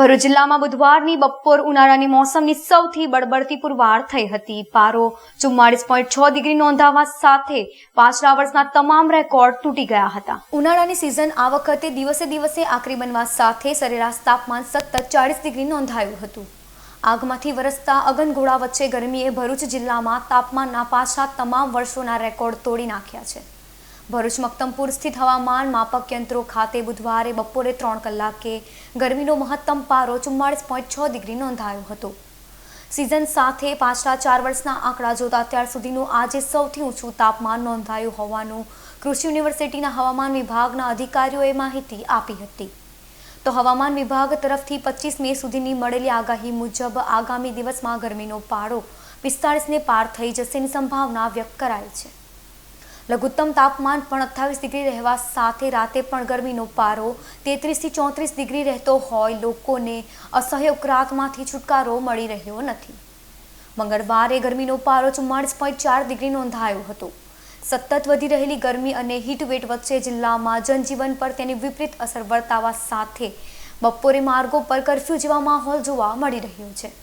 ભરૂચ જિલ્લામાં બુધવારની બપોર ઉનાળાની મોસમની સૌથી બળબડતી પુરવાર થઈ હતી પારો. ચુમ્માળીસ પોઈન્ટ છ ડિગ્રી નોંધાવા સાથે પાછલા વર્ષના તમામ રેકોર્ડ તૂટી ગયા હતા. ઉનાળાની સિઝન આ વખતે દિવસે દિવસે આકરી બનવા સાથે સરેરાશ તાપમાન સતત ચાળીસ ડિગ્રી નોંધાયું હતું. આગમાંથી વરસતા અગનગોળા વચ્ચે ગરમીએ ભરૂચ જિલ્લામાં તાપમાનના પાછા તમામ વર્ષોના રેકોર્ડ તોડી નાખ્યા છે. ભરૂચ મક્તમપુર સ્થિત હવામાન માપક યંત્રો ખાતે બુધવારે બપોરે ત્રણ કલાકે ગરમીનો મહત્તમ પારો ચુમ્માળીસ પોઈન્ટ છ ડિગ્રી નોંધાયો હતો. સિઝન સાથે પાછલા ચાર વર્ષના આંકડા જોતા અત્યાર સુધીનું આજે સૌથી ઊંચું તાપમાન નોંધાયું હોવાનું કૃષિ યુનિવર્સિટીના હવામાન વિભાગના અધિકારીઓએ માહિતી આપી હતી. તો હવામાન વિભાગ તરફથી પચીસ મે સુધીની મળેલી આગાહી મુજબ આગામી દિવસમાં ગરમીનો પારો પિસ્તાળીસને પાર થઈ જશેની સંભાવના વ્યક્ત કરાઈ છે. લઘુત્તમ તાપમાન પણ અઠ્ઠાવીસ ડિગ્રી રહેવા સાથે રાતે પણ ગરમીનો પારો તેત્રીસથી ચોત્રીસ ડિગ્રી રહેતો હોય, લોકોને અસહ્ય ઉકળાટમાંથી છુટકારો મળી રહ્યો નથી. મંગળવારે ગરમીનો પારો ચુમ્માળીસ પોઈન્ટ ચાર ડિગ્રી નોંધાયો હતો. સતત વધી રહેલી ગરમી અને હીટવેટ વચ્ચે જિલ્લામાં જનજીવન પર તેની વિપરીત અસર વર્તાવા સાથે બપોરે માર્ગો પર કરફ્યુ જેવા માહોલ જોવા મળી રહ્યો છે.